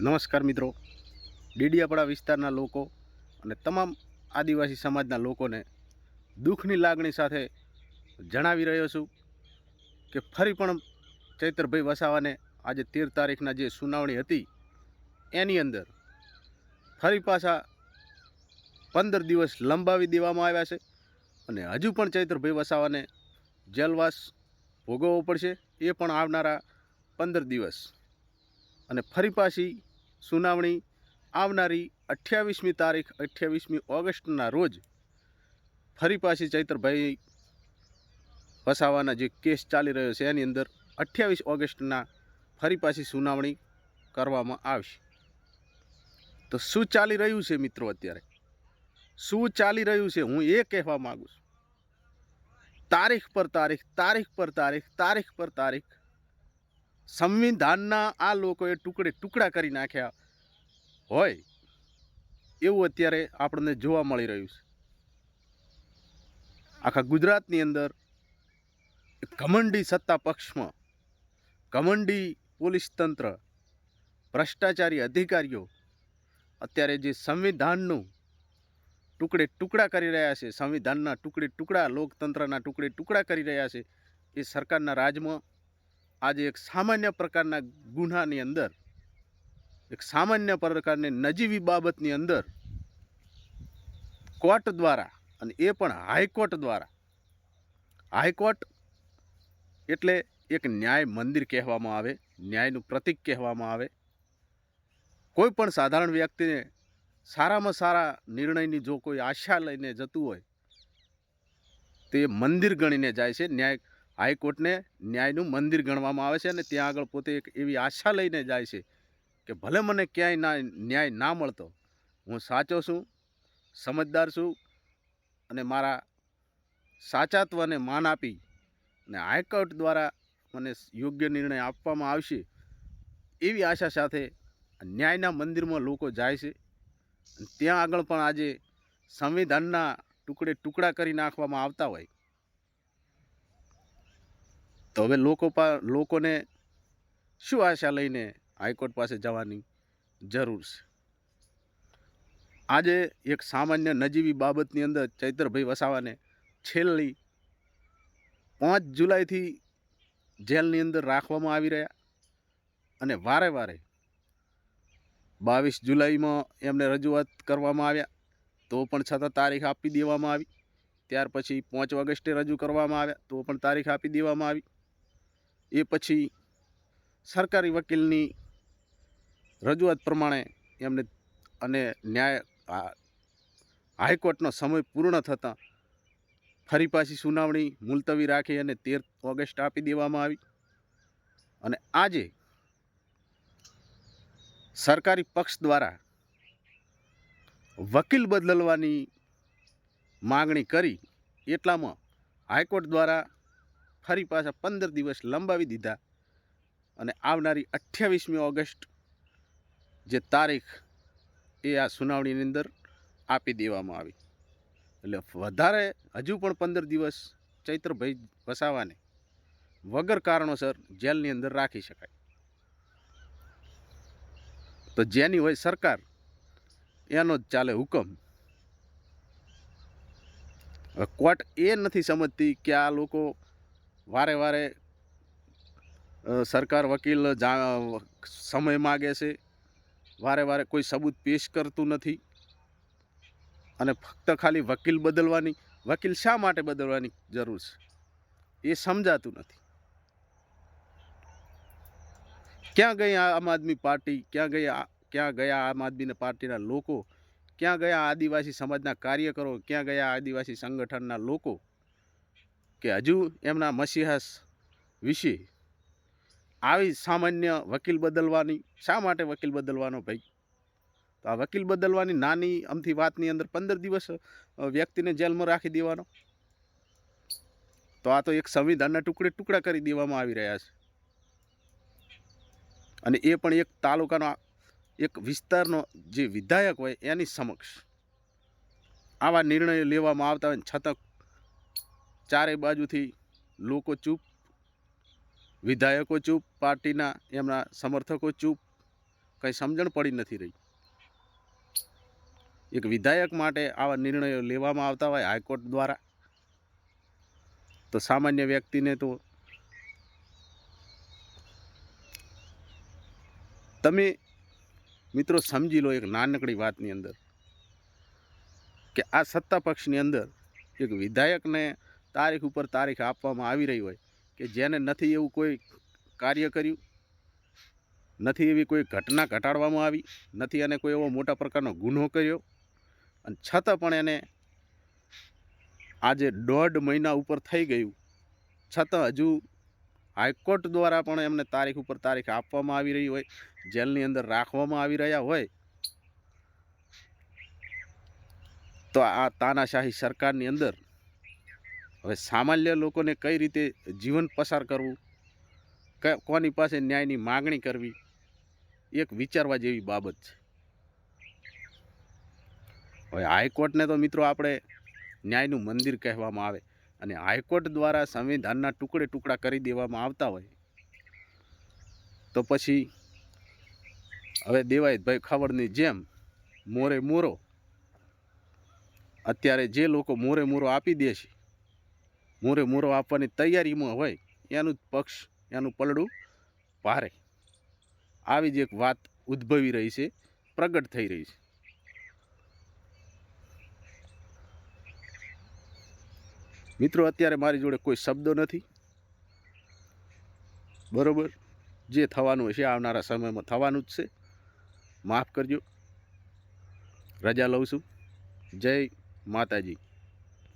નમસ્કાર મિત્રો. ડીડીયાપાડા વિસ્તારના લોકો અને તમામ આદિવાસી સમાજના લોકોને દુઃખની લાગણી સાથે જણાવી રહ્યો છું કે ફરી પણ ચૈતરભાઈ વસાવાને આજે તેર તારીખના જે સુનાવણી હતી, એની અંદર ફરી પાછા પંદર દિવસ લંબાવી દેવામાં આવ્યા છે અને હજુ પણ ચૈતરભાઈ વસાવાને જેલવાસ ભોગવવો પડશે, એ પણ આવનારા પંદર દિવસ. અને ફરી પાછી સુનાવણી આવનારી અઠ્યાવીસમી તારીખ, અઠ્યાવીસમી ઓગસ્ટના રોજ ફરી પાછી ચૈતરભાઈ વસાવાના જે કેસ ચાલી રહ્યો છે, એની અંદર અઠ્યાવીસ ઓગસ્ટના ફરી પાછી સુનાવણી કરવામાં આવશે. તો શું ચાલી રહ્યું છે મિત્રો અત્યારે? શું ચાલી રહ્યું છે? હું એ કહેવા માગું છું. તારીખ પર તારીખ તારીખ પર તારીખ તારીખ પર તારીખ સંવિધાનના આ લોકોએ ટુકડે ટુકડા કરી નાખ્યા હોય, એવું અત્યારે આપણને જોવા મળી રહ્યું છે. આખા ગુજરાતની અંદર ઘમંડી સત્તા પક્ષમાં ઘમંડી પોલીસ તંત્ર, ભ્રષ્ટાચારી અધિકારીઓ અત્યારે જે સંવિધાનનું ટુકડે ટુકડા કરી રહ્યા છે, સંવિધાનના ટુકડે ટુકડા, લોકતંત્રના ટુકડે ટુકડા કરી રહ્યા છે, એ સરકારના રાજમાં આજે એક સામાન્ય પ્રકારના ગુન્હાની અંદર, એક સામાન્ય પ્રકારની નજીવી બાબતની અંદર કોર્ટ દ્વારા અને એ પણ હાઈકોર્ટ દ્વારા, હાઈકોર્ટ એટલે એક ન્યાય મંદિર કહેવામાં આવે, ન્યાયનું પ્રતિક કહેવામાં આવે. કોઈ પણ સાધારણ વ્યક્તિને સારામાં સારા નિર્ણયની જો કોઈ આશા લઈને જતું હોય, તે મંદિર ગણીને જાય છે, ન્યાય હાઈકોર્ટને ન્યાયનું મંદિર ગણવામાં આવે છે અને ત્યાં આગળ પોતે એક એવી આશા લઈને જાય છે કે ભલે મને ક્યાંય ના ન્યાય ના મળતો, હું સાચો છું, સમજદાર છું અને મારા સાચાત્વને માન આપી અને હાઈકોર્ટ દ્વારા મને યોગ્ય નિર્ણય આપવામાં આવશે એવી આશા સાથે ન્યાયના મંદિરમાં લોકો જાય છે. ત્યાં આગળ પણ આજે સંવિધાનના ટુકડે ટુકડા કરી નાખવામાં આવતા હોય. તો હવે લોકો પા, લોકોને શું આશા લઈને હાઈકોર્ટ પાસે જવાની જરૂર છે? આજે એક સામાન્ય નજીવી બાબતની અંદર ચૈતરભાઈ વસાવાને છેલ્લી પાંચ જુલાઈથી જેલની અંદર રાખવામાં આવી રહ્યા અને વારે વારે બાવીસ જુલાઈમાં એમને રજૂઆત કરવામાં આવ્યા. તો પણ છતાં તારીખ આપી દેવામાં આવી. ત્યાર પછી પાંચ ઓગસ્ટે રજૂ કરવામાં આવ્યા. તો પણ તારીખ આપી દેવામાં આવી. એ પછી સરકારી વકીલની રજૂઆત પ્રમાણે એમને અને ન્યાય હાઈકોર્ટનો સમય પૂર્ણ થતાં ફરી પાછી સુનાવણી મુલતવી રાખી અને તેર ઓગસ્ટ આપી દેવામાં આવી. અને આજે સરકારી પક્ષ દ્વારા વકીલ બદલવાની માગણી કરી એટલામાં હાઈકોર્ટ દ્વારા ફરી પાછા પંદર દિવસ લંબાવી દીધા. અને આવનારી અઠ્યાવીસમી ઓગસ્ટ જે તારીખ એ આ સુનાવણીની અંદર આપી દેવામાં આવી. એટલે વધારે હજુ પણ પંદર દિવસ ચૈત્રભાઈ વસાવાને વગર કારણોસર જેલની અંદર રાખી શકાય. તો જેની હોય સરકાર, એનો જ ચાલે હુકમ. કોર્ટ એ નથી સમજતી કે આ લોકો વારે વારે સરકાર વકીલ જા, સમય માગે છે. વારે વારે કોઈ સબૂત પેશ કરતું નથી. અને ફક્ત ખાલી વકીલ બદલવાની, વકીલ શા માટે બદલવાની જરૂર છે? એ સમજાતું નથી. ક્યાં ગઈ આમ આદમી પાર્ટી? ક્યાં ગઈ ક્યાં ગયા આમ આદમી પાર્ટીના લોકો? ક્યાં ગયા આદિવાસી સમાજના કાર્યકરો? ક્યાં ગયા આદિવાસી સંગઠનના લોકો? કે હજુ એમના મસીહાસ વિશે આવી સામાન્ય વકીલ બદલવાની, શા માટે વકીલ બદલવાનો ભાઈ? તો આ વકીલ બદલવાની નાની અમથી વાતની અંદર પંદર દિવસ વ્યક્તિને જેલમાં રાખી દેવાનો. તો આ તો એક સંવિધાનના ટુકડે ટુકડા કરી દેવામાં આવી રહ્યા છે. અને એ પણ એક તાલુકાનો એક વિસ્તારનો જે વિધાયક હોય એની સમક્ષ આવા નિર્ણયો લેવામાં આવતા હોય છતાં ચારે બાજુથી લોકો ચૂપ, વિધાયકો ચૂપ, પાર્ટીના એમના સમર્થકો ચૂપ, કંઈ સમજણ પડી નથી રહી. એક વિધાયક માટે આવા નિર્ણયો લેવામાં આવતા હોય હાઈકોર્ટ દ્વારા, તો સામાન્ય વ્યક્તિને તો તમે મિત્રો સમજી લો એક નાનકડી વાતની અંદર, કે આ સત્તા પક્ષની અંદર એક વિધાયકને તારીખ ઉપર તારીખ આપવામાં આવી રહી હોય કે જેને નથી એવું કોઈ કાર્ય કર્યું, નથી એવી કોઈ ઘટના ઘટાડવામાં આવી, નથી એને કોઈ એવો મોટા પ્રકારનો ગુનો કર્યો, અને છતાં પણ એને આજે દોઢ મહિના ઉપર થઈ ગયું. છતાં હજુ હાઈકોર્ટ દ્વારા પણ એમને તારીખ ઉપર તારીખ આપવામાં આવી રહી હોય, જેલની અંદર રાખવામાં આવી રહ્યા હોય, તો આ તાનાશાહી સરકારની અંદર હવે સામાન્ય લોકોને કઈ રીતે જીવન પસાર કરવું? કોની પાસે ન્યાયની માગણી કરવી? એક વિચારવા જેવી બાબત છે. હવે હાઈકોર્ટને તો મિત્રો આપણે ન્યાયનું મંદિર કહેવામાં આવે અને હાઈકોર્ટ દ્વારા સંવિધાનના ટુકડે ટુકડા કરી દેવામાં આવતા હોય તો પછી હવે દેવાયતભાઈ ખવડની જેમ મોરે મોરો, અત્યારે જે લોકો મોરે મોરો આપી દે છે મોરે મોરો આપવાની તૈયારીમાં હોય, એનું જ પક્ષ, એનું પલડું ભારે આવી જ એક વાત ઉદ્ભવી રહી છે, પ્રગટ થઈ રહી છે. મિત્રો, અત્યારે મારી જોડે કોઈ શબ્દો નથી. બરોબર? જે થવાનું હશે, આવનારા સમયમાં થવાનું જ છે. માફ કરજો. રજા લઉં છું. જય માતાજી.